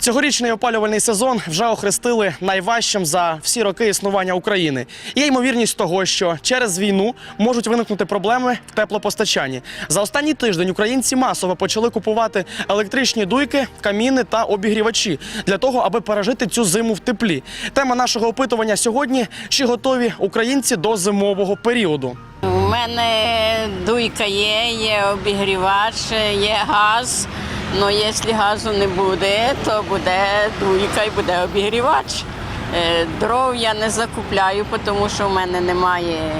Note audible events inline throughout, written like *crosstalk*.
Цьогорічний опалювальний сезон вже охрестили найважчим за всі роки існування України. Є ймовірність того, що через війну можуть виникнути проблеми в теплопостачанні. За останній тиждень українці масово почали купувати електричні дуйки, каміни та обігрівачі для того, аби пережити цю зиму в теплі. Тема нашого опитування сьогодні: чи готові українці до зимового періоду? У мене дуйка є, є обігрівач, є газ. Ну, якщо газу не буде, то буде дуйка і буде обігрівач. Е, Дров я не закупляю, тому що в мене немає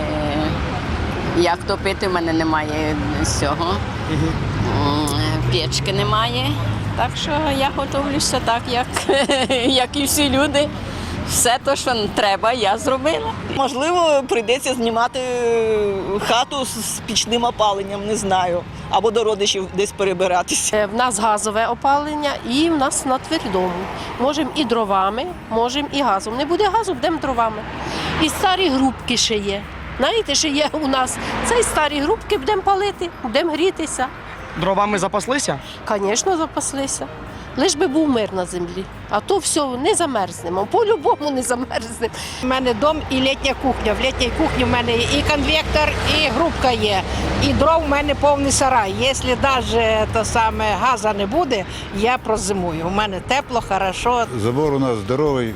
як топити, в мене немає цього. Печки немає. Так що я готовлюся так, як, *laughs* як і всі люди. Все те, що треба, я зробила. Можливо, прийдеться знімати е, хату з пічним опаленням, не знаю. Або до родичів десь перебиратися. Е, В нас газове опалення і в нас на твердому. Можемо і дровами, можемо і газом. Не буде газу, будемо дровами. І старі грубки ще є. Знаєте, ще є у нас це і старі грубки, будемо палити, будемо грітися. Дровами запаслися? Звісно, запаслися. Лиш би був мир на землі. А то все не замерзнемо. По-любому не замерзнемо. У мене дом і літня кухня. В літній кухні в мене і конвектор, і грубка є. І дров у мене повний сарай. Якщо навіть то саме газа не буде, я прозимую. У мене тепло, хорошо. Забор у нас здоровий,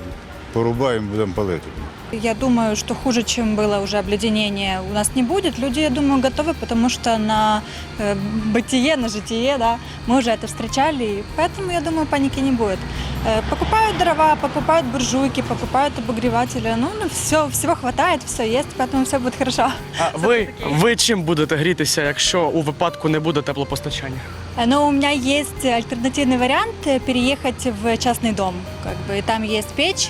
порубаємо, будемо палити. Я думаю, что хуже, чем было уже обледенение, у нас не будет. Люди, я думаю, готовы, потому что на э, бытие, на житие, да, мы уже это встречали, и поэтому, я думаю, паники не будет. Э, покупают дрова, покупают буржуйки, покупают обогреватели. Ну, ну все, всего хватает, все есть, поэтому все будет хорошо. А ви, ви чим будете грітися, якщо у випадку не буде теплопостачання? Э, Но у меня есть альтернативный вариант э, переехать в частный дом. Как бы и там есть печь.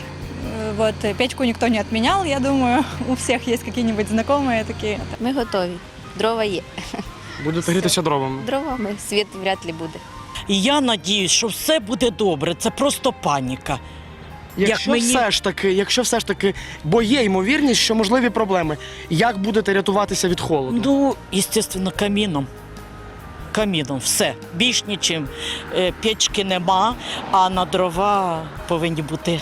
Э, Вот э, печку никто не отменял, я думаю, *laughs* у всех есть какие-нибудь знакомые такие. Ми готові. Дрова є. Будете грітися дровами? Дровами світ вряд ли буде. І я надіюсь, що все буде добре. Це просто паніка. Якщо мені- все ж таки, якщо все ж таки, бо є ймовірність, що можливі проблеми. Як будете рятуватися від холоду? Ну, звісно, каміном. Каміном, все. Більш нічим. Е, Печки нема, а на дрова повинні бути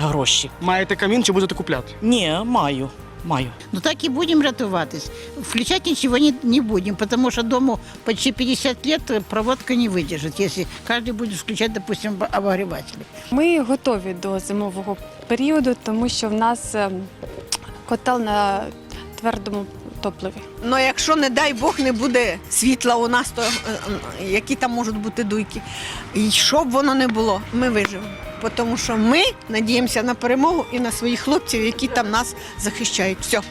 гроші. Маєте камін чи будете купляти? Ні, маю. Маю. Ну так и будем рятуватись. Включать ничего не, не будем, потому что дому почти 50 лет э, проводка не выдержит, если каждый будет включать, допустим, об- обогреватели. Ми готові до зимового періоду, тому що в нас ем, котел на твердому топливі. Ну якщо, не дай Бог, не буде світла у нас, то е, е, які там можуть бути дуйки. І що б воно не було, ми виживемо. Тому що ми надіємося на перемогу і на своїх хлопців, які там нас захищають. Все.